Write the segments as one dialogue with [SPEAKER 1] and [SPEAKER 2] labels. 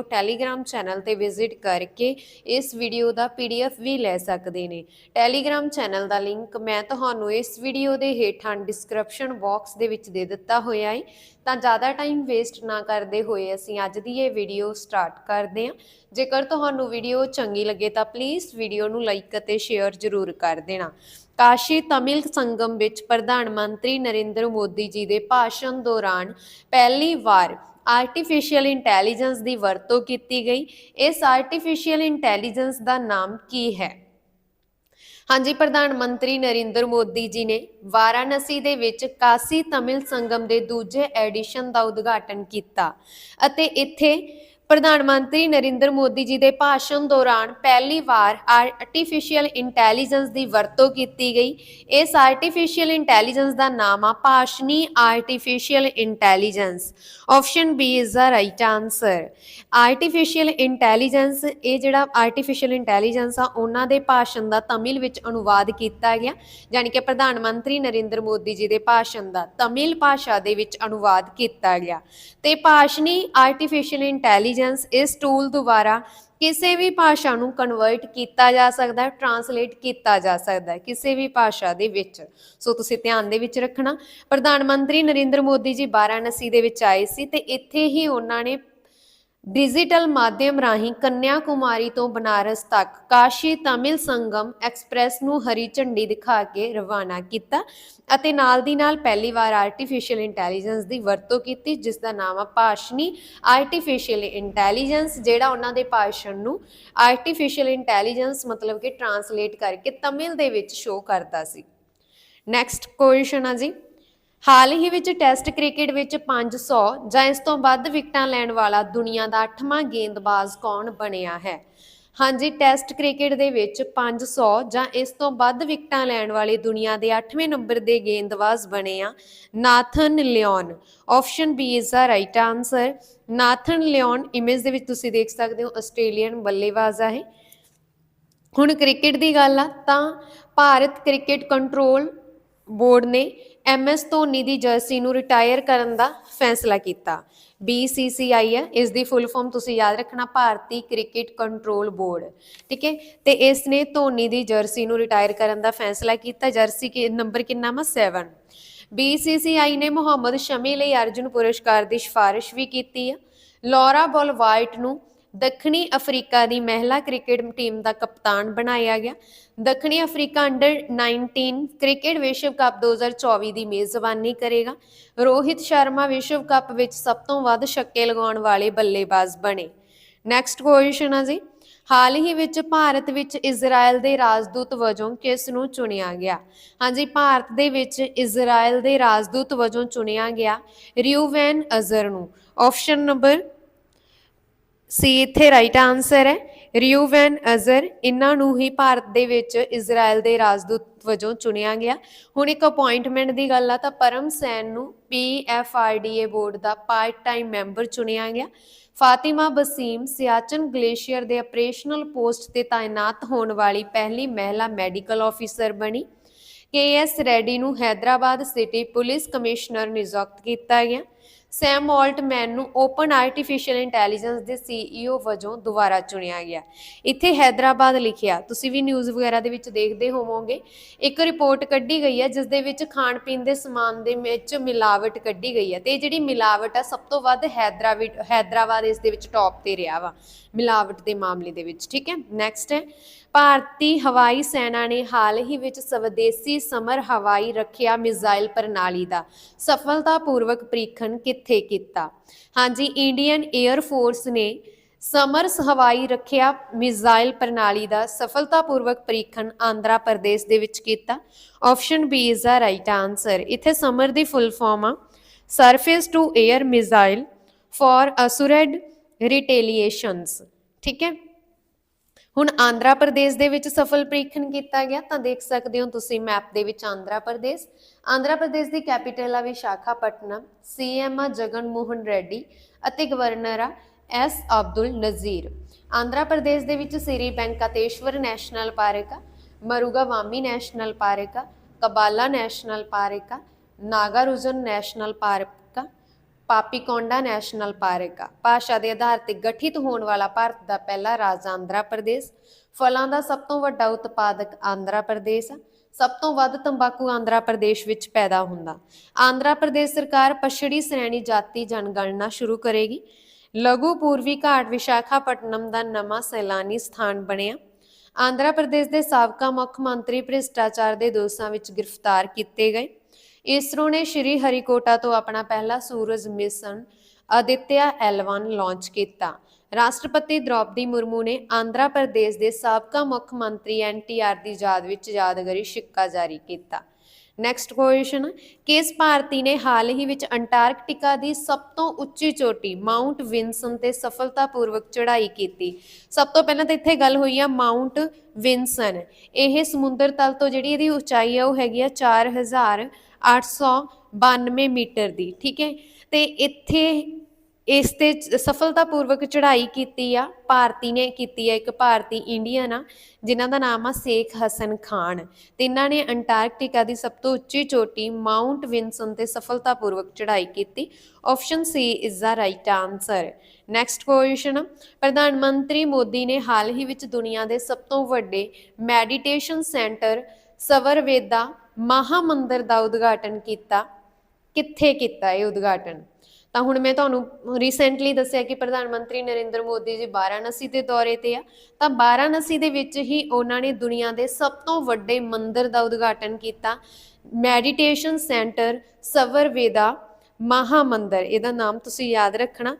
[SPEAKER 1] ਉਹ Telegram channel ਤੇ visit ਕਰਕੇ ਇਸ ਵੀਡੀਓ ਦਾ ਪੀਡੀਐਫ ਵੀ ਲੈ ਸਕਦੇ ਨੇ। ਟੈਲੀਗ੍ਰam ਚੈਨਲ ਦਾ ਲਿੰਕ ਮੈਂ ਤੁਹਾਨੂੰ ਇਸ ਵੀਡੀਓ ਦੇ ਹੇਠਾਂ ਡਿਸਕ੍ਰਿਪਸ਼ਨ ਬਾਕਸ ਦੇ ਵਿੱਚ ਦੇ ਦਿੱਤਾ ਹੋਇਆ ਹੈ। ਤਾਂ ਜ਼ਿਆਦਾ ਟਾਈਮ ਵੇਸਟ ਨਾ ਕਰਦੇ ਹੋਏ ਅਸੀਂ ਅੱਜ ਦੀ ਇਹ ਵੀਡੀਓ ਸਟਾਰਟ ਕਰਦੇ ਹਾਂ। ਜੇਕਰ ਤੁਹਾਨੂੰ ਵੀਡੀਓ ਚੰਗੀ ਲੱਗੇ ਤਾਂ ਪਲੀਜ਼ ਵੀਡੀਓ ਨੂੰ ਲਾਈਕ ਅਤੇ ਸ਼ੇਅਰ ਜ਼ਰੂਰ ਕਰ ਦੇਣਾ। ਕਾਸ਼ੀ ਤਮਿਲ ਸੰਗਮ ਵਿੱਚ ਪ੍ਰਧਾਨ ਮੰਤਰੀ ਨਰਿੰਦਰ ਮੋਦੀ ਜੀ ਦੇ ਭਾਸ਼ਣ ਦੌਰਾਨ ਪਹਿਲੀ ਵਾਰ ਆਰਟੀਫੀਸ਼ੀਅਲ ਇੰਟੈਲੀਜੈਂਸ ਦੀ ਵਰਤੋਂ ਕੀਤੀ ਗਈ। ਇਸ ਆਰਟੀਫੀਸ਼ੀਅਲ ਇੰਟੈਲੀਜੈਂਸ ਦਾ ਨਾਮ ਕੀ ਹੈ? ਹਾਂਜੀ, ਪ੍ਰਧਾਨ ਮੰਤਰੀ ਨਰਿੰਦਰ ਮੋਦੀ ਜੀ ਨੇ ਵਾਰਾਣਸੀ ਦੇ ਵਿੱਚ ਕਾਸੀ ਤਮਿਲ ਸੰਗਮ ਦੇ ਦੂਜੇ ਐਡੀਸ਼ਨ ਦਾ ਉਦਘਾਟਨ ਕੀਤਾ ਅਤੇ ਇੱਥੇ ਪ੍ਰਧਾਨ ਮੰਤਰੀ ਨਰਿੰਦਰ ਮੋਦੀ ਜੀ ਦੇ ਭਾਸ਼ਣ ਦੌਰਾਨ ਪਹਿਲੀ ਵਾਰ ਆਰਟੀਫੀਸ਼ੀਅਲ ਇੰਟੈਲੀਜੈਂਸ ਦੀ ਵਰਤੋਂ ਕੀਤੀ ਗਈ। ਇਸ ਆਰਟੀਫੀਸ਼ੀਅਲ ਇੰਟੈਲੀਜੈਂਸ ਦਾ ਨਾਮ ਆ Bhashini artificial intelligence option B is the right answer artificial intelligence ਇਹ ਜਿਹੜਾ ਆਰਟੀਫੀਸ਼ੀਅਲ ਇੰਟੈਲੀਜੈਂਸ ਆ, ਉਹਨਾਂ ਦੇ ਭਾਸ਼ਣ ਦਾ ਤਮਿਲ ਵਿੱਚ ਅਨੁਵਾਦ ਕੀਤਾ ਗਿਆ। ਯਾਨੀ ਕਿ ਪ੍ਰਧਾਨ ਮੰਤਰੀ ਨਰਿੰਦਰ ਮੋਦੀ ਜੀ ਦੇ ਭਾਸ਼ਣ ਦਾ ਤਮਿਲ ਭਾਸ਼ਾ ਦੇ ਵਿੱਚ ਅਨੁਵਾਦ ਕੀਤਾ ਗਿਆ। ਤੇ ਭਾਸ਼ਣੀ ਆਰਟੀਫੀਸ਼ੀਅਲ ਇੰਟੈਲੀਜੈਂਸ ਇਸ ਟੂਲ ਦੁਆਰਾ ਕਿਸੇ ਵੀ ਭਾਸ਼ਾ ਨੂੰ ਕਨਵਰਟ ਕੀਤਾ ਜਾ ਸਕਦਾ ਹੈ ਟਰਾਂਸਲੇਟ ਕੀਤਾ ਜਾ ਸਕਦਾ ਹੈ ਕਿਸੇ ਵੀ ਭਾਸ਼ਾ ਦੇ ਵਿੱਚ। ਸੋ ਤੁਸੀਂ ਧਿਆਨ ਦੇ ਵਿੱਚ ਰੱਖਣਾ। ਪ੍ਰਧਾਨ ਮੰਤਰੀ ਨਰਿੰਦਰ ਮੋਦੀ ਜੀ ਵਾਰਾਣਸੀ ਦੇ ਵਿੱਚ ਆਏ ਸੀ ਤੇ ਇੱਥੇ ਹੀ ਉਹਨਾਂ ਨੇ ਡਿਜੀਟਲ ਮਾਧਿਅਮ ਰਾਹੀਂ ਕੰਨਿਆ ਕੁਮਾਰੀ ਤੋਂ ਬਨਾਰਸ ਤੱਕ ਕਾਸ਼ੀ ਤਮਿਲ ਸੰਗਮ ਐਕਸਪ੍ਰੈਸ ਨੂੰ ਹਰੀ ਝੰਡੀ ਦਿਖਾ ਕੇ ਰਵਾਨਾ ਕੀਤਾ ਅਤੇ ਨਾਲ ਦੀ ਨਾਲ ਪਹਿਲੀ ਵਾਰ ਆਰਟੀਫੀਸ਼ੀਅਲ ਇੰਟੈਲੀਜੈਂਸ ਦੀ ਵਰਤੋਂ ਕੀਤੀ, ਜਿਸ ਦਾ ਨਾਮ ਆ ਭਾਸ਼ਣੀ ਆਰਟੀਫੀਸ਼ੀਅਲ ਇੰਟੈਲੀਜੈਂਸ ਜਿਹੜਾ ਉਹਨਾਂ ਦੇ ਭਾਸ਼ਣ ਨੂੰ ਆਰਟੀਫੀਸ਼ੀਅਲ ਇੰਟੈਲੀਜੈਂਸ ਮਤਲਬ ਕਿ ਟਰਾਂਸਲੇਟ ਕਰਕੇ ਤਮਿਲ ਦੇ ਵਿੱਚ ਸ਼ੋਅ ਕਰਦਾ ਸੀ। ਨੈਕਸਟ ਕੁਐਸਚਨ ਆ ਜੀ। ਹਾਲ ਹੀ ਵਿੱਚ ਟੈਸਟ ਕ੍ਰਿਕਟ ਵਿੱਚ 500 ਜਾਂ ਇਸ ਤੋਂ ਵੱਧ ਵਿਕਟਾਂ ਲੈਣ ਵਾਲਾ ਦੁਨੀਆ ਦਾ 8ਵਾਂ ਗੇਂਦਬਾਜ਼ ਕੌਣ ਬਣਿਆ ਹੈ? ਹਾਂਜੀ, ਟੈਸਟ ਕ੍ਰਿਕਟ ਦੇ ਵਿੱਚ 500 ਜਾਂ ਇਸ ਤੋਂ ਵੱਧ ਵਿਕਟਾਂ ਲੈਣ ਵਾਲੇ ਦੁਨੀਆ ਦੇ 8ਵੇਂ ਨੰਬਰ ਦੇ ਗੇਂਦਬਾਜ਼ ਬਣੇ ਆ Nathan Lyon. Option B is the right answer Nathan Lyon image ਦੇ ਵਿੱਚ ਤੁਸੀਂ ਦੇਖ ਸਕਦੇ ਹੋ, ਆਸਟ੍ਰੇਲੀਅਨ ਬੱਲੇਬਾਜ਼ ਹੈ ਹੁਣ ਕ੍ਰਿਕਟ ਦੀ ਗੱਲ ਆ, ਤਾਂ ਭਾਰਤ ਕ੍ਰਿਕਟ ਕੰਟਰੋਲ ਬੋਰਡ ਨੇ ਐਮਐਸ ਧੋਨੀ ਦੀ ਜਰਸੀ ਨੂੰ ਰਿਟਾਇਰ ਕਰਨ ਦਾ ਫੈਸਲਾ ਕੀਤਾ। BCCI ਹੈ, ਇਸ ਦੀ ਫੁੱਲ ਫਾਰਮ ਤੁਸੀਂ ਯਾਦ ਰੱਖਣਾ, ਭਾਰਤੀ ਕ੍ਰਿਕਟ ਕੰਟਰੋਲ ਬੋਰਡ ਠੀਕ ਹੈ? ਤੇ ਇਸ ਨੇ ਧੋਨੀ ਦੀ ਜਰਸੀ ਨੂੰ ਰਿਟਾਇਰ ਕਰਨ ਦਾ ਫੈਸਲਾ ਕੀਤਾ। ਜਰਸੀ ਕੇ ਨੰਬਰ ਕਿੰਨਾ ਵਾ? 7 BCCI ਨੇ ਮੁਹੰਮਦ ਸ਼ਮੀ ਲਈ ਅਰਜੁਨ ਪੁਰਸਕਾਰ ਦੀ ਸਿਫਾਰਿਸ਼ ਵੀ ਕੀਤੀ ਹੈ। ਲੌਰਾ ਬੋਲਵਾਈਟ ਨੂੰ ਦੱਖਣੀ ਅਫਰੀਕਾ ਦੀ ਮਹਿਲਾ ਕ੍ਰਿਕਟ ਟੀਮ ਦਾ ਕਪਤਾਨ ਬਣਾਇਆ ਗਿਆ। ਦੱਖਣੀ ਅਫਰੀਕਾ ਅੰਡਰ 19 ਕ੍ਰਿਕਟ ਵਿਸ਼ਵ ਕੱਪ 2024 ਦੀ ਮੇਜ਼ਬਾਨੀ ਕਰੇਗਾ। ਰੋਹਿਤ ਸ਼ਰਮਾ ਵਿਸ਼ਵ ਕੱਪ ਵਿੱਚ ਸਭ ਤੋਂ ਵੱਧ ਛੱਕੇ ਲਗਾਉਣ ਵਾਲੇ ਬੱਲੇਬਾਜ਼ ਬਣੇ। ਨੈਕਸਟ ਕੁਐਸਚਨ ਆ ਜੀ। ਹਾਲ ਹੀ ਵਿੱਚ ਭਾਰਤ ਵਿੱਚ ਇਜ਼ਰਾਈਲ ਦੇ ਰਾਜਦੂਤ ਵਜੋਂ ਕਿਸ ਨੂੰ ਚੁਣਿਆ ਗਿਆ? ਹਾਂਜੀ, ਭਾਰਤ ਦੇ ਵਿੱਚ ਇਜ਼ਰਾਈਲ ਦੇ ਰਾਜਦੂਤ ਵਜੋਂ ਚੁਣਿਆ ਗਿਆ ਰਿਊਵੈਨ ਅਜ਼ਰ ਨੂੰ। ਆਪਸ਼ਨ ਨੰਬਰ ਸੀ ਇੱਥੇ ਰਾਈਟ ਆਨਸਰ ਹੈ। ਰਿਊਵੈਨ ਅਜ਼ਰ ਇਹਨਾਂ ਨੂੰ ਹੀ ਭਾਰਤ ਦੇ ਵਿੱਚ ਇਜ਼ਰਾਈਲ ਦੇ ਰਾਜਦੂਤ ਵਜੋਂ ਚੁਣਿਆ ਗਿਆ। ਹੁਣ ਇੱਕ ਅਪਾਇੰਟਮੈਂਟ ਦੀ ਗੱਲ ਆ ਤਾਂ ਪਰਮ ਸੈਨ ਨੂੰ P F R D A board the part time member ਚੁਣਿਆ ਗਿਆ। ਫਾਤਿਮਾ ਬਸੀਮ ਸਿਆਚਨ ਗਲੇਸ਼ੀਅਰ ਦੇ ਆਪਰੇਸ਼ਨਲ ਪੋਸਟ ਤੇ ਤਾਇਨਾਤ ਹੋਣ ਵਾਲੀ ਪਹਿਲੀ ਮਹਿਲਾ ਮੈਡੀਕਲ ਆਫੀਸਰ ਬਣੀ। ਕੇ ਕੇਐਸ ਰੈਡੀ ਨੂੰ ਹైదరాబాద్ ਸਿਟੀ ਪੁਲਿਸ ਕਮਿਸ਼ਨਰ ਨਿਯੁਕਤ ਕੀਤਾ ਗਿਆ। ਸੈਮ ਆਲਟਮੈਨ ਨੂੰ ਓਪਨ ਆਰਟੀਫੀਸ਼ੀਅਲ ਇੰਟੈਲੀਜੈਂਸ ਦੇ ਸੀਈਓ ਵਜੋਂ ਦੁਬਾਰਾ ਚੁਣਿਆ ਗਿਆ। ਇੱਥੇ ਹైదరాబాద్ ਲਿਖਿਆ, ਤੁਸੀਂ ਵੀ ਨਿਊਜ਼ ਵਗੈਰਾ ਦੇ ਵਿੱਚ ਦੇਖਦੇ ਹੋਵੋਗੇ। ਇੱਕ ਰਿਪੋਰਟ ਕੱਢੀ ਗਈ ਹੈ ਜਿਸ ਦੇ ਵਿੱਚ ਖਾਣ ਪੀਣ ਦੇ ਸਮਾਨ ਦੇ ਵਿੱਚ ਮਿਲਾਵਟ ਕੱਢੀ ਗਈ ਹੈ। ਤੇ ਇਹ ਜਿਹੜੀ ਮਿਲਾਵਟ ਆ, ਸਭ ਤੋਂ ਵੱਧ ਹైదరాబాద్ ਹైదరాబాద్ ਇਸ ਦੇ ਵਿੱਚ ਟੌਪ ਤੇ ਰਿਹਾ ਵਾ, ਮਿਲਾਵਟ ਦੇ ਮਾਮਲੇ ਦੇ ਵਿੱਚ, ਠੀਕ ਹੈ? ਨੈਕਸਟ ਹੈ, ਭਾਰਤੀ ਹਵਾਈ ਸੈਨਾ ਨੇ ਹਾਲ ਹੀ ਵਿੱਚ ਸਵਦੇਸੀ ਸਮਰ ਹਵਾਈ ਰੱਖਿਆ ਮਿਜ਼ਾਈਲ ਪ੍ਰਣਾਲੀ ਦਾ। ਸਫਲਤਾਪੂਰਵਕ ਪ੍ਰੀਖਣ ਕੀਤਾ ਕਿੱਥੇ ਕੀਤਾ। ਹਾਂਜੀ ਇੰਡੀਅਨ 에ਅਰ ਫੋਰਸ ਨੇ ਸਮਰਸ ਹਵਾਈ ਰੱਖਿਆ ਮਿਜ਼ਾਈਲ ਪ੍ਰਣਾਲੀ ਦਾ ਸਫਲਤਾਪੂਰਵਕ ਪਰੀਖਣ ਆਂਧਰਾ ਪ੍ਰਦੇਸ਼ ਦੇ ਵਿੱਚ ਕੀਤਾ। Option B is the right answer ਇੱਥੇ ਸਮਰ ਦੀ ਫੁੱਲ ਫਾਰਮ ਆ। Surface to air missile for assured retaliations ਠੀਕ ਹੈ? ਹੁਣ ਆਂਧਰਾ ਪ੍ਰਦੇਸ਼ ਦੇ ਵਿੱਚ ਸਫਲ ਪ੍ਰੀਖਣ ਕੀਤਾ ਗਿਆ, ਤਾਂ ਦੇਖ ਸਕਦੇ ਹੋ ਤੁਸੀਂ ਮੈਪ ਦੇ ਵਿੱਚ ਆਂਧਰਾ ਪ੍ਰਦੇਸ਼। ਆਂਧਰਾ ਪ੍ਰਦੇਸ਼ ਦੀ ਕੈਪੀਟਲ ਆ ਵਿਸ਼ਾਖਾਪਟਨਮ ਸੀਐਮ ਆ ਜਗਨ ਮੋਹਨ ਰੈਡੀ ਅਤੇ ਗਵਰਨਰ ਆ ਐਸ ਅਬਦੁਲ ਨਜ਼ੀਰ। ਆਂਧਰਾ ਪ੍ਰਦੇਸ਼ ਦੇ ਵਿੱਚ ਸ੍ਰੀ ਵੈਂਕਟੇਸ਼ਵਰ ਨੈਸ਼ਨਲ ਪਾਰਕ ਆ ਮਰੂਗਾ ਵਾਮੀ ਨੈਸ਼ਨਲ ਪਾਰਕ ਆ, ਕਬਾਲਾ ਨੈਸ਼ਨਲ ਪਾਰਕ ਆ, Nagarjuna national park Papikonda national park ਆ। ਭਾਸ਼ਾ ਦੇ ਆਧਾਰ ਤੇ ਗਠਿਤ ਹੋਣ ਵਾਲਾ ਭਾਰਤ ਦਾ ਪਹਿਲਾ ਰਾਜ ਆਂਧਰਾ ਪ੍ਰਦੇਸ਼। ਫਲਾਂ ਦਾ ਸਭ ਤੋਂ ਵੱਡਾ ਉਤਪਾਦਕ ਆਂਧਰਾ ਪ੍ਰਦੇਸ਼ ਆ। ਸਭ ਤੋਂ ਵੱਧ ਤੰਬਾਕੂ ਆਂਧਰਾ ਪ੍ਰਦੇਸ਼ ਵਿੱਚ ਪੈਦਾ ਹੁੰਦਾ। ਆਂਧਰਾ ਪ੍ਰਦੇਸ਼ ਸਰਕਾਰ ਪਛੜੀ ਸ਼੍ਰੇਣੀ ਜਾਤੀ ਜਨਗਣਨਾ ਸ਼ੁਰੂ ਕਰੇਗੀ। ਲਘੂ ਪੂਰਵੀ ਘਾਟ ਵਿਸ਼ਾਖਾਪਟਨਮ ਦਾ ਨਵਾਂ ਸੈਲਾਨੀ ਸਥਾਨ ਬਣਿਆ। ਆਂਧਰਾ ਪ੍ਰਦੇਸ਼ ਦੇ ਸਾਬਕਾ ਮੁੱਖ ਮੰਤਰੀ ਭ੍ਰਿਸ਼ਟਾਚਾਰ ਦੇ ਦੋਸ਼ਾਂ ਵਿੱਚ ਗ੍ਰਿਫਤਾਰ ਕੀਤੇ ਗਏ। ਇਸਰੋ ਨੇ ਸ਼੍ਰੀ ਹਰੀਕੋਟਾ ਤੋਂ ਆਪਣਾ ਪਹਿਲਾ ਸੂਰਜ ਮਿਸ਼ਨ ਅਦਿੱਤਿਆ L1 ਲਾਂਚ ਕੀਤਾ। ਰਾਸ਼ਟਰਪਤੀ ਦ੍ਰੋਪਦੀ ਮੁਰਮੂ ਨੇ ਆਂਧਰਾ ਪ੍ਰਦੇਸ਼ ਦੇ ਸਾਬਕਾ ਮੁੱਖ ਮੰਤਰੀ ਐਨਟੀਆਰ ਦੀ ਯਾਦ ਵਿੱਚ ਯਾਦਗਾਰੀ ਸਿੱਕਾ ਜਾਰੀ ਕੀਤਾ। ਨੈਕਸਟ ਕੁਐਸਚਨ ਕਿਸ ਭਾਰਤੀ ਨੇ ਹਾਲ ਹੀ ਵਿੱਚ ਅੰਟਾਰਕਟਿਕਾ ਦੀ ਸਭ ਤੋਂ ਉੱਚੀ ਚੋਟੀ ਮਾਉਂਟ ਵਿਨਸਨ ਤੇ ਸਫਲਤਾਪੂਰਵਕ ਚੜ੍ਹਾਈ ਕੀਤੀ? ਸਭ ਤੋਂ ਪਹਿਲਾਂ ਤਾਂ ਇੱਥੇ ਗੱਲ ਹੋਈ ਆ ਮਾਉਂਟ ਵਿਨਸਨ ਇਹ ਸਮੁੰਦਰ ਤਲ ਤੋਂ ਜਿਹੜੀ ਇਹਦੀ ਉਚਾਈ ਆ, ਉਹ ਹੈਗੀ ਆ 4892 ਮੀਟਰ ਦੀ, ਠੀਕ ਹੈ? ਤੇ ਇੱਥੇ ਇਸ ਤੇ ਚ- ਸਫਲਤਾਪੂਰਵਕ ਚੜ੍ਹਾਈ ਕੀਤੀ ਆ, ਭਾਰਤੀ ਨੇ ਕੀਤੀ ਆ, ਇੱਕ ਭਾਰਤੀ ਇੰਡੀਅਨ ਆ, ਜਿਨ੍ਹਾਂ ਦਾ ਨਾਮ ਆ ਸ਼ੇਖ ਹਸਨ ਖਾਨ। ਤੇ ਇਹਨਾਂ ਨੇ ਅੰਟਾਰਕਟਿਕਾ ਦੀ ਸਭ ਤੋਂ ਉੱਚੀ ਚੋਟੀ ਮਾਉਂਟ ਵਿਨਸਨ ਤੇ ਸਫਲਤਾਪੂਰਵਕ ਚੜ੍ਹਾਈ ਕੀਤੀ। Option C is the right answer next question ਪ੍ਰਧਾਨ ਮੰਤਰੀ ਮੋਦੀ ਨੇ ਹਾਲ ਹੀ ਵਿੱਚ ਦੁਨੀਆ ਦੇ ਸਭ ਤੋਂ ਵੱਡੇ ਮੈਡੀਟੇਸ਼ਨ ਸੈਂਟਰ ਸਵਰਵੇਦਾ ਮਹਾਮੰਦਰ ਦਾ ਉਦਘਾਟਨ ਕੀਤਾ। ਕਿੱਥੇ ਕੀਤਾ ਇਹ ਉਦਘਾਟਨ? ਤਾਂ ਹੁਣ ਮੈਂ ਤੁਹਾਨੂੰ ਰੀਸੈਂਟਲੀ ਦੱਸਿਆ ਕਿ ਪ੍ਰਧਾਨ ਮੰਤਰੀ ਨਰਿੰਦਰ ਮੋਦੀ ਜੀ ਵਾਰਾਣਸੀ ਦੇ ਦੌਰੇ ਤੇ ਆ। ਤਾਂ ਵਾਰਾਣਸੀ ਦੇ ਵਿੱਚ ਹੀ ਉਹਨਾਂ ਨੇ ਦੁਨੀਆ ਦੇ ਸਭ ਤੋਂ ਵੱਡੇ ਮੰਦਿਰ ਦਾ ਉਦਘਾਟਨ ਕੀਤਾ। ਮੈਡੀਟੇਸ਼ਨ ਸੈਂਟਰ ਸਵਰਵੇਦਾ ਮਹਾਮੰਦਰ, ਇਹਦਾ ਨਾਮ ਤੁਸੀਂ ਯਾਦ ਰੱਖਣਾ।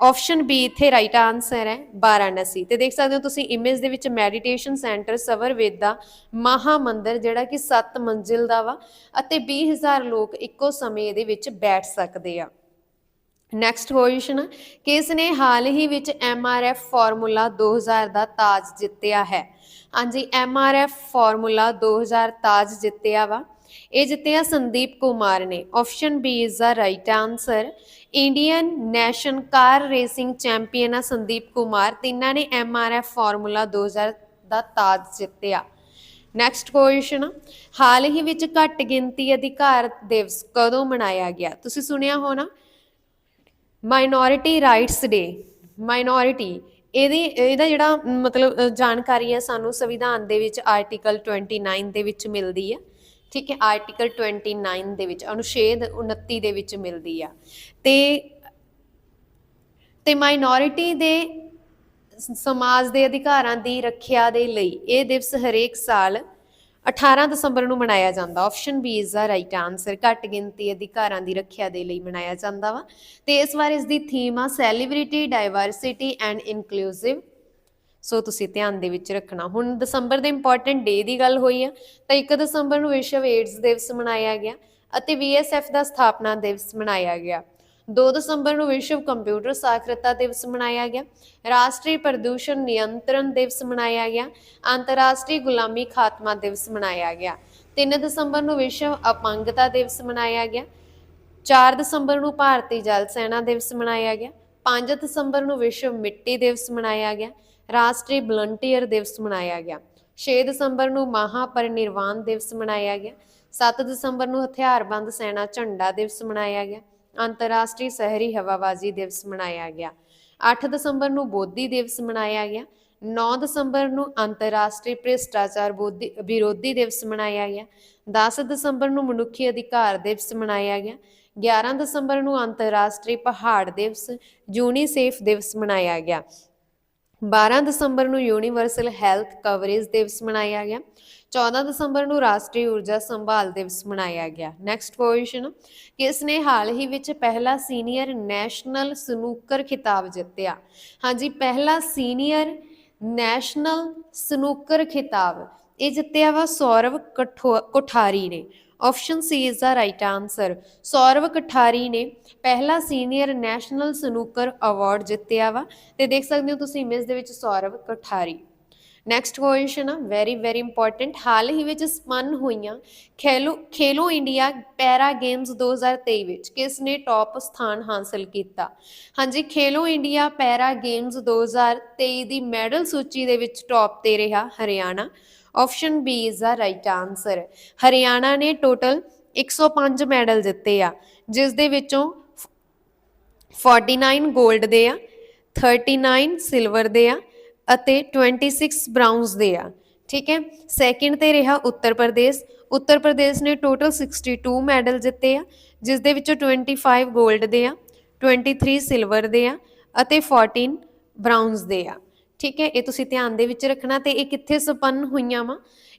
[SPEAKER 1] ਆਪਸ਼ਨ ਬੀ ਇੱਥੇ ਰਾਈਟ ਆਨਸਰ ਹੈ, ਵਾਰਾਣਸੀ। ਤੇ ਦੇਖ ਸਕਦੇ ਹੋ ਤੁਸੀਂ ਇਮੇਜ ਦੇ ਵਿੱਚ ਮੈਡੀਟੇਸ਼ਨ ਸੈਂਟਰ ਸਵਰਵੇਦਾ ਮਹਾਮੰਦਰ, ਜਿਹੜਾ ਕਿ 7 ਮੰਜ਼ਿਲ ਦਾ ਵਾ, ਅਤੇ 20000 ਲੋਕ ਇੱਕੋ ਸਮੇਂ ਇਹਦੇ ਵਿੱਚ ਬੈਠ ਸਕਦੇ ਆ। ਨੈਕਸਟ ਕੁਐਸਚਨ ਕਿਸ ਨੇ ਹਾਲ ਹੀ ਵਿੱਚ MRF ਫਾਰਮੂਲਾ 2000 ਦਾ ਤਾਜ ਜਿੱਤਿਆ ਹੈ? ਹਾਂਜੀ MRF ਫਾਰਮੂਲਾ 2000 ਤਾਜ ਜਿੱਤਿਆ ਵਾ। ਇਹ ਜਿੱਤਿਆ ਸੰਦੀਪ ਕੁਮਾਰ ਨੇ। Option B is the right answer Indian nation car racing champion ਆ ਸੰਦੀਪ ਕੁਮਾਰ। ਤਿੰਨਾਂ ਨੇ MRF ਫਾਰਮੂਲਾ 2000 ਦਾ ਤਾਜ ਜਿੱਤਿਆ। ਨੈਕਸਟ ਕੁਐਸਚਨ ਹਾਲ ਹੀ ਵਿੱਚ ਘੱਟ ਗਿਣਤੀ ਅਧਿਕਾਰ ਦਿਵਸ ਕਦੋਂ ਮਨਾਇਆ ਗਿਆ? ਤੁਸੀਂ ਸੁਣਿਆ ਹੋਣਾ ਮਾਈਨੋਰਿਟੀ ਰਾਈਟਸ ਡੇ ਮਾਈਨੋਰਿਟੀ ਇਹਦੀ, ਇਹਦਾ ਜਿਹੜਾ ਮਤਲਬ ਜਾਣਕਾਰੀ ਹੈ ਸਾਨੂੰ ਸੰਵਿਧਾਨ ਦੇ ਵਿੱਚ ਆਰਟੀਕਲ 29 ਦੇ ਵਿੱਚ ਮਿਲਦੀ ਹੈ। ਠੀਕ ਹੈ ਆਰਟੀਕਲ 29 ਦੇ ਵਿੱਚ, ਅਨੁਛੇਦ 29 ਦੇ ਵਿੱਚ ਮਿਲਦੀ ਆ। ਤੇ ਤੇ ਮਾਈਨੋਰਿਟੀ ਦੇ ਸਮਾਜ ਦੇ ਅਧਿਕਾਰਾਂ ਦੀ ਰੱਖਿਆ ਦੇ ਲਈ ਇਹ ਦਿਵਸ ਹਰੇਕ ਸਾਲ 18 ਦਸੰਬਰ ਨੂੰ ਮਨਾਇਆ ਜਾਂਦਾ। Option B is the right answer ਘੱਟ ਗਿਣਤੀ ਅਧਿਕਾਰਾਂ ਦੀ ਰੱਖਿਆ ਦੇ ਲਈ ਮਨਾਇਆ ਜਾਂਦਾ ਵਾ। ਤੇ ਇਸ ਵਾਰ ਇਸ ਦੀ ਥੀਮ ਆ celebrity diversity and inclusive so ਤੁਸੀਂ ਧਿਆਨ ਦੇ ਵਿੱਚ ਰੱਖਣਾ। ਹੁਣ ਦਸੰਬਰ ਦੇ ਇੰਪੋਰਟੈਂਟ ਡੇ ਦੀ ਗੱਲ ਹੋਈ ਆ, ਤਾਂ 1 ਦਸੰਬਰ ਨੂੰ ਵਿਸ਼ਵ ਏਡਜ਼ ਦਿਵਸ ਮਨਾਇਆ ਗਿਆ ਅਤੇ VSF ਦਾ ਸਥਾਪਨਾ ਦਿਵਸ ਮਨਾਇਆ ਗਿਆ। 2 ਦਸੰਬਰ ਨੂੰ ਵਿਸ਼ਵ ਕੰਪਿਊਟਰ ਸਾਖਰਤਾ ਦਿਵਸ ਮਨਾਇਆ ਗਿਆ। ਰਾਸ਼ਟਰੀ ਪ੍ਰਦੂਸ਼ਣ ਨਿਯੰਤਰਣ ਦਿਵਸ ਮਨਾਇਆ ਗਿਆ। ਅੰਤਰਰਾਸ਼ਟਰੀ ਗੁਲਾਮੀ ਖਾਤਮਾ ਦਿਵਸ ਮਨਾਇਆ ਗਿਆ। 3 ਦਸੰਬਰ ਨੂੰ ਵਿਸ਼ਵ ਅਪੰਗਤਾ ਦਿਵਸ ਮਨਾਇਆ ਗਿਆ। 4 ਦਸੰਬਰ ਨੂੰ ਭਾਰਤੀ ਜਲ ਸੈਨਾ ਦਿਵਸ ਮਨਾਇਆ ਗਿਆ। 5 ਦਸੰਬਰ ਨੂੰ ਵਿਸ਼ਵ ਮਿੱਟੀ ਦਿਵਸ ਮਨਾਇਆ ਗਿਆ। ਰਾਸ਼ਟਰੀ ਵਲੰਟੀਅਰ ਦਿਵਸ ਮਨਾਇਆ ਗਿਆ। 6 ਦਸੰਬਰ ਨੂੰ ਮਹਾਪਰਿਨਿਰਵਾਣ ਦਿਵਸ ਮਨਾਇਆ ਗਿਆ। 7 ਦਸੰਬਰ ਨੂੰ ਹਥਿਆਰਬੰਦ ਸੈਨਾ ਝੰਡਾ ਦਿਵਸ ਮਨਾਇਆ ਗਿਆ। ਅੰਤਰਰਾਸ਼ਟਰੀ ਸ਼ਹਿਰੀ ਹਵਾਬਾਜ਼ੀ ਦਿਵਸ ਮਨਾਇਆ ਗਿਆ। 8 ਦਸੰਬਰ ਨੂੰ ਬੋਧੀ ਦਿਵਸ ਮਨਾਇਆ ਗਿਆ। 9 ਦਸੰਬਰ ਨੂੰ ਅੰਤਰਰਾਸ਼ਟਰੀ ਭ੍ਰਿਸ਼ਟਾਚਾਰ ਬੋਧੀ ਵਿਰੋਧੀ ਦਿਵਸ ਮਨਾਇਆ ਗਿਆ। 10 ਦਸੰਬਰ ਨੂੰ ਮਨੁੱਖੀ ਅਧਿਕਾਰ ਦਿਵਸ ਮਨਾਇਆ ਗਿਆ। 11 ਦਸੰਬਰ ਨੂੰ ਅੰਤਰਰਾਸ਼ਟਰੀ ਪਹਾੜ ਦਿਵਸ, ਯੂਨੀਸੇਫ ਦਿਵਸ ਮਨਾਇਆ ਗਿਆ। 12 ਦਸੰਬਰ ਨੂੰ ਯੂਨੀਵਰਸਲ ਹੈਲਥ ਕਵਰੇਜ ਦਿਵਸ ਮਨਾਇਆ ਗਿਆ। 14 ਦਸੰਬਰ ਨੂੰ ਰਾਸ਼ਟਰੀ ਊਰਜਾ ਸੰਭਾਲ ਦਿਵਸ ਮਨਾਇਆ ਗਿਆ। ਨੈਕਸਟ ਕੁਐਸਚਨ ਕਿਸ ਨੇ ਹਾਲ ਹੀ ਵਿੱਚ ਪਹਿਲਾ ਸੀਨੀਅਰ ਨੈਸ਼ਨਲ ਸਨੂਕਰ ਖਿਤਾਬ ਜਿੱਤਿਆ? ਹਾਂਜੀ, ਪਹਿਲਾ ਸੀਨੀਅਰ ਨੈਸ਼ਨਲ ਸਨੂਕਰ ਖਿਤਾਬ। ਇਹ ਜਿੱਤਿਆ ਵਾ ਸੌਰਵ ਕਠੋ- ਕੋਠਾਰੀ ਨੇ। Option C is the right answer Saurav Kothari ਨੇ ਪਹਿਲਾ ਸੀਨੀਅਰ ਨੈਸ਼ਨਲ ਸਨੂਕਰ ਅਵਾਰਡ ਜਿੱਤਿਆ ਵਾ। ਤੇ ਦੇਖ ਸਕਦੇ ਹੋ ਤੁਸੀਂ ਇਮੇਜ ਦੇ ਵਿੱਚ ਸੌਰਵ ਕਠਾਰੀ ਨੈਕਸਟ ਕੁਐਸਚਨ ਆ ਵੈਰੀ ਵੈਰੀ ਇੰਪੋਰਟੈਂਟ ਹਾਲ ਹੀ ਵਿੱਚ ਸਪਨ ਹੋਈਆਂ ਖੇਲੋ ਖੇਲੋ ਇੰਡੀਆ ਪੈਰਾ ਗੇਮਸ 2023 ਵਿੱਚ। ਕਿਸ ਨੇ ਟੌਪ ਸਥਾਨ ਹਾਸਲ ਕੀਤਾ? ਹਾਂਜੀ, ਖੇਲੋ ਇੰਡੀਆ ਪੈਰਾ ਗੇਮਸ 2023 ਦੀ ਮੈਡਲ ਸੂਚੀ ਦੇ ਵਿੱਚ ਟੌਪ ਤੇ ਰਿਹਾ Haryana. Option B is the right answer Haryana ਨੇ ਟੋਟਲ 105 ਮੈਡਲ ਜਿੱਤੇ ਆ, ਜਿਸ ਦੇ ਵਿੱਚੋਂ 49 골ਡ ਦੇ ਆ 39 ਸਿਲਵਰ ਦੇ ਆ ਅਤੇ 26 ਬ੍ਰਾਊਨਸ ਦੇ ਆ। ਠੀਕ ਹੈ? ਸੈਕਿੰਡ ਤੇ ਰਿਹਾ ਉੱਤਰ ਪ੍ਰਦੇਸ਼। ਉੱਤਰ ਪ੍ਰਦੇਸ਼ ਨੇ ਟੋਟਲ 62 ਮੈਡਲ ਜਿੱਤੇ ਆ, ਜਿਸ ਦੇ ਵਿੱਚੋਂ 25 골ਡ ਦੇ ਆ 23 ਸਿਲਵਰ ਦੇ ਆ ਅਤੇ 14 ਬ੍ਰਾਊਨਸ ਦੇ ਆ। ਠੀਕ ਹੈ, ਇਹ ਤੁਸੀਂ ਧਿਆਨ ਦੇ ਵਿੱਚ ਰੱਖਣਾ ਤੇ ਇਹ ਕਿੱਥੇ ਸੰਪੰਨ ਹੋਈਆਂ ਵਾ?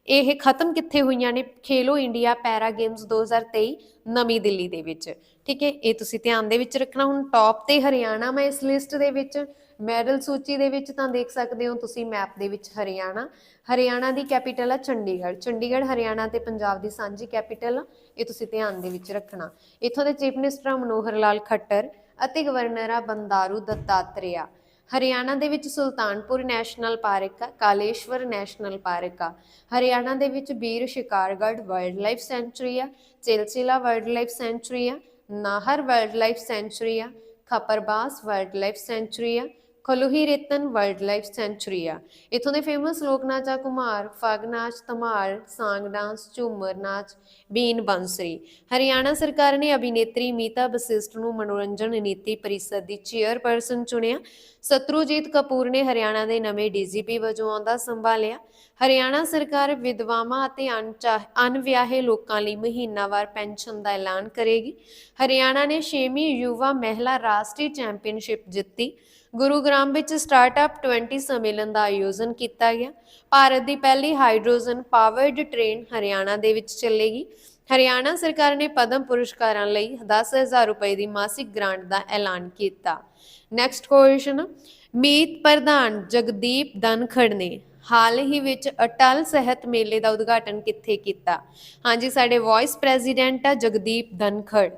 [SPEAKER 1] ਇਹ ਖਤਮ ਕਿੱਥੇ ਹੋਈਆਂ ਨੇ? ਖੇਲੋ ਇੰਡੀਆ ਪੈਰਾ ਗੇਮਸ 2023 ਨਵੀਂ ਦਿੱਲੀ ਦੇ ਵਿੱਚ। ਠੀਕ ਹੈ, ਇਹ ਤੁਸੀਂ ਧਿਆਨ ਦੇ ਵਿੱਚ ਰੱਖਣਾ। ਹੁਣ ਟੌਪ ਤੇ ਹਰਿਆਣਾ ਮੈਂ ਇਸ ਲਿਸਟ ਦੇ ਵਿੱਚ। ਮੈਡਲ ਸੂਚੀ ਦੇ ਵਿੱਚ ਤਾਂ ਦੇਖ ਸਕਦੇ ਹੋ ਤੁਸੀਂ ਮੈਪ ਦੇ ਵਿੱਚ ਹਰਿਆਣਾ। ਹਰਿਆਣਾ ਦੀ ਕੈਪੀਟਲ ਆ ਚੰਡੀਗੜ੍ਹ। ਚੰਡੀਗੜ੍ਹ, ਹਰਿਆਣਾ ਤੇ ਪੰਜਾਬ ਦੀ ਸਾਂਝੀ ਕੈਪੀਟਲ ਆ। ਇਹ ਤੁਸੀਂ ਧਿਆਨ ਦੇ ਵਿੱਚ ਰੱਖਣਾ। ਇੱਥੋਂ ਦੇ ਚੀਫ ਮਿਨਿਸਟਰ ਆ ਮਨੋਹਰ ਲਾਲ ਖੱਟਰ ਅਤੇ ਗਵਰਨਰ ਆ ਬੰਦਾਰੂ ਦੱਤਾਤਰੇਆ। ਹਰਿਆਣਾ ਦੇ ਵਿੱਚ ਸੁਲਤਾਨਪੁਰ ਨੈਸ਼ਨਲ ਪਾਰਕ ਆ, ਕਾਲੇਸ਼ਵਰ ਨੈਸ਼ਨਲ ਪਾਰਕ ਆ। ਹਰਿਆਣਾ ਦੇ ਵਿੱਚ Bir Shikargarh wildlife sanctuary ਆ, ਚਿਲਚਿਲਾ ਵਾਈਲਡ ਲਾਈਫ ਸੈਂਚੁਰੀ ਆ, ਨਾਹਰ ਵਾਈਲਡ ਲਾਈਫ ਸੈਂਚੁਰੀ ਆ, ਖਪਰਬਾਸ ਵਾਈਲਡ ਲਾਈਫ ਸੈਂਚੁਰੀ ਆ Kholhi Raitan wildlife sanctuary ਆ। ਇਥੋਂ ਦੇ ਫੇਮਸ ਲੋਕ ਨਾਚ ਆ ਕੁਮਾਰ ਫਗ ਨਾਚ ਧਮਾਲ, ਸਾਂਗ, ਡਾਂਸ, ਝੂਮਰ ਨਾਚ, ਬੀਨ ਬੰਸਰੀ। ਹਰਿਆਣਾ ਸਰਕਾਰ ਨੇ ਅਭਿਨੇਤਰੀ ਮੀਤਾ ਬਸਿਸਟ ਨੂੰ ਮਨੋਰੰਜਨ ਨੀਤੀ ਪਰਿਸ਼ਦ ਦੀ ਚੇਅਰਪਰਸਨ ਚੁਣਿਆ। ਸਤਰੂਜੀਤ ਕਪੂਰ ਨੇ ਹਰਿਆਣਾ ਦੇ ਨਵੇਂ ਡੀਜੀਪੀ ਵਜੋਂ ਆਉਂਦਾ ਸੰਭਾਲਿਆ। ਹਰਿਆਣਾ ਸਰਕਾਰ ਵਿਧਵਾਵਾਂ ਅਤੇ ਅਣਚਾਹ- ਅਣਵਿਆਹੇ ਲੋਕਾਂ ਲਈ ਮਹੀਨਾਵਾਰ ਪੈਨਸ਼ਨ ਦਾ ਐਲਾਨ ਕਰੇਗੀ। ਹਰਿਆਣਾ ਨੇ 6ਵੀਂ ਯੁਵਾ ਮਹਿਲਾ ਰਾਸ਼ਟਰੀ ਚੈਂਪੀਅਨਸ਼ਿਪ ਜਿੱਤੀ। ਗੁਰੂਗ੍ਰਾਮ ਵਿੱਚ ਸਟਾਰਟਅਪ 20 ਸੰਮੇਲਨ ਦਾ ਆਯੋਜਨ ਕੀਤਾ ਗਿਆ। ਭਾਰਤ ਦੀ ਪਹਿਲੀ ਹਾਈਡਰੋਜਨ ਪਾਵਰਡ ਟ੍ਰੇਨ ਹਰਿਆਣਾ ਦੇ ਵਿੱਚ ਚੱਲੇਗੀ। ਹਰਿਆਣਾ ਸਰਕਾਰ ਨੇ ਪਦਮ ਪੁਰਸਕਾਰਾਂ ਲਈ 10000 ਰੁਪਏ ਦੀ ਮਾਸਿਕ ਗ੍ਰਾਂਟ ਦਾ ਐਲਾਨ ਕੀਤਾ। ਨੈਕਸਟ ਕੁਐਸਚਨ ਮੀਤ ਪ੍ਰਧਾਨ ਜਗਦੀਪ ਧਨਖੜ ਨੇ ਹਾਲ ਹੀ ਵਿੱਚ ਅਟਲ ਸਿਹਤ ਮੇਲੇ ਦਾ ਉਦਘਾਟਨ ਕਿੱਥੇ ਕੀਤਾ? ਹਾਂਜੀ, ਸਾਡੇ ਵਾਈਸ ਪ੍ਰੈਜ਼ੀਡੈਂਟ ਆ ਜਗਦੀਪ ਧਨਖੜ।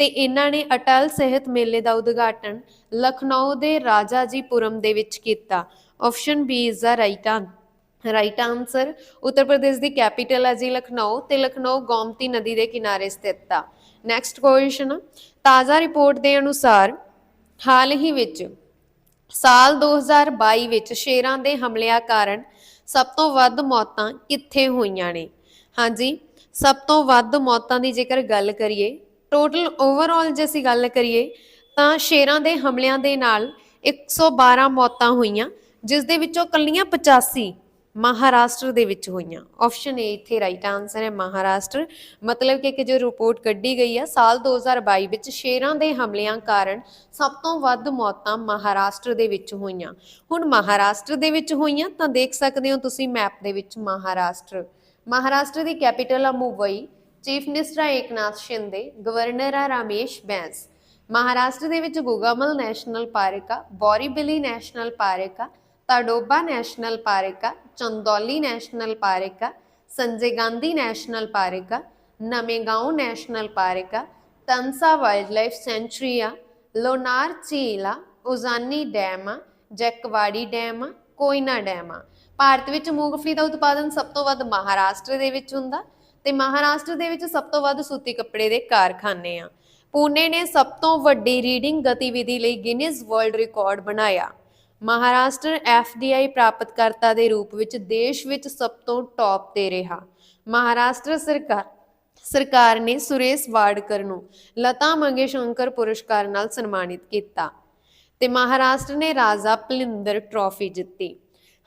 [SPEAKER 1] ਤੇ ਇਹਨਾਂ ਨੇ ਅਟਲ ਸਿਹਤ ਮੇਲੇ ਦਾ ਉਦਘਾਟਨ ਲਖਨਊ ਦੇ ਰਾਜਾ ਜੀ ਪੁਰਮ ਦੇ ਵਿੱਚ ਕੀਤਾ। Option B is the right right answer Uttar Pradesh the capital ਹੈ ਜੀ ਲਖਨਊ ਤੇ ਲਖਨਊ ਗੋਮਤੀ ਨਦੀ ਦੇ ਕਿਨਾਰੇ ਸਥਿਤ ਆ। ਨੈਕਸਟ ਕੁਐਸਚਨ ਤਾਜ਼ਾ ਰਿਪੋਰਟ ਦੇ ਅਨੁਸਾਰ ਹਾਲ ਹੀ ਵਿੱਚ ਸਾਲ 2022 ਵਿੱਚ ਸ਼ੇਰਾਂ ਦੇ ਹਮਲਿਆਂ ਕਾਰਨ ਸਭ ਤੋਂ ਵੱਧ ਮੌਤਾਂ ਕਿੱਥੇ ਹੋਈਆਂ ਨੇ? ਹਾਂਜੀ, ਸਭ ਤੋਂ ਵੱਧ ਮੌਤਾਂ ਦੀ ਜੇਕਰ ਗੱਲ ਕਰੀਏ ਟੋਟਲ ਓਵਰਆਲ ਜੇ ਅਸੀਂ ਗੱਲ ਕਰੀਏ, ਤਾਂ ਸ਼ੇਰਾਂ ਦੇ ਹਮਲਿਆਂ ਦੇ ਨਾਲ 112 ਮੌਤਾਂ ਹੋਈਆਂ, ਜਿਸ ਦੇ ਵਿੱਚੋਂ ਕੱਲੀਆਂ 85 ਮਹਾਰਾਸ਼ਟਰ ਦੇ ਵਿੱਚ ਹੋਈਆਂ। ਆਪਸ਼ਨ ਏ ਇੱਥੇ ਰਾਈਟ ਆਨਸਰ ਹੈ, ਮਹਾਰਾਸ਼ਟਰ। ਮਤਲਬ ਕਿ ਕਿ ਜੋ ਰਿਪੋਰਟ ਕੱਢੀ ਗਈ ਹੈ ਸਾਲ 2022 ਵਿੱਚ ਸ਼ੇਰਾਂ ਦੇ ਹਮਲਿਆਂ ਕਾਰਨ ਸਭ ਤੋਂ ਵੱਧ ਮੌਤਾਂ ਮਹਾਰਾਸ਼ਟਰ ਦੇ ਵਿੱਚ ਹੋਈਆਂ। ਹੁਣ ਮਹਾਰਾਸ਼ਟਰ ਦੇ ਵਿੱਚ ਹੋਈਆਂ, ਤਾਂ ਦੇਖ ਸਕਦੇ ਹੋ ਤੁਸੀਂ ਮੈਪ ਦੇ ਵਿੱਚ ਮਹਾਰਾਸ਼ਟਰ। ਮਹਾਰਾਸ਼ਟਰ ਦੀ ਕੈਪੀਟਲ ਆ ਮੁੰਬਈ। ਚੀਫ ਮਿਨਿਸਟਰ ਆ ਏਕਨਾਥ ਸ਼ਿੰਦੇ, ਗਵਰਨਰ ਆ ਰਾਮੇਸ਼ ਬੈਂਸ, ਮਹਾਰਾਸ਼ਟਰ ਦੇ ਵਿੱਚ ਗੁਗਾਮਲ ਨੈਸ਼ਨਲ ਪਾਰਕ ਆ, ਬੋਰੀਬਿਲੀ ਨੈਸ਼ਨਲ ਪਾਰਕ ਆ, ਤਾਡੋਬਾ ਨੈਸ਼ਨਲ ਪਾਰਕ ਆ, ਚੰਦੌਲੀ ਨੈਸ਼ਨਲ ਪਾਰਕ ਆ, ਸੰਜੇ ਗਾਂਧੀ ਨੈਸ਼ਨਲ ਪਾਰਕ ਆ ਨਮੇਗਾਉਂ ਨੈਸ਼ਨਲ ਪਾਰਕ ਆ, ਤਨਸਾ ਵਾਈਲਡਲਾਈਫ ਸੈਂਚਰੀ ਆ, ਲੋਨਾਰ ਝੀਲ ਆ, ਉਜ਼ਾਨੀ ਡੈਮ ਆ, ਜੈਕਵਾੜੀ ਡੈਮ ਆ, ਕੋਇਨਾ ਡੈਮ ਆ। ਭਾਰਤ ਵਿੱਚ ਮੂੰਗਫਲੀ ਦਾ ਉਤਪਾਦਨ ਸਭ ਤੋਂ ਵੱਧ ਮਹਾਰਾਸ਼ਟਰ ਦੇ ਵਿੱਚ ਹੁੰਦਾ ਤੇ ਮਹਾਰਾਸ਼ਟਰ ਦੇ ਵਿੱਚ ਸਭ ਤੋਂ ਵੱਧ ਸੂਤੀ ਕੱਪੜੇ ਦੇ ਕਾਰਖਾਨੇ ਆ। ਪੂਨੇ ਨੇ ਸਭ ਤੋਂ ਵੱਡੀ ਰੀਡਿੰਗ ਗਤੀਵਿਧੀ ਲਈ ਗਿਨੀਜ਼ ਵਰਲਡ ਰਿਕਾਰਡ ਬਣਾਇਆ। ਮਹਾਰਾਸ਼ਟਰ ਐਫਡੀਆਈ ਪ੍ਰਾਪਤਕਰਤਾ ਦੇ ਰੂਪ ਵਿੱਚ ਦੇਸ਼ ਵਿੱਚ ਸਭ ਤੋਂ ਟੌਪ ਤੇ ਰਿਹਾ। ਮਹਾਰਾਸ਼ਟਰ ਸਰਕਾਰ ਸਰਕਾਰ ਨੇ ਸੁਰੇਸ਼ ਵਾਡਕਰ ਨੂੰ ਲਤਾ ਮੰਗੇਸ਼ਕਰ ਪੁਰਸਕਾਰ ਨਾਲ ਸਨਮਾਨਿਤ ਕੀਤਾ ਤੇ ਮਹਾਰਾਸ਼ਟਰ ਨੇ ਰਾਜਾ ਭਲਿੰਦਰ ਟਰਾਫੀ ਜਿੱਤੀ।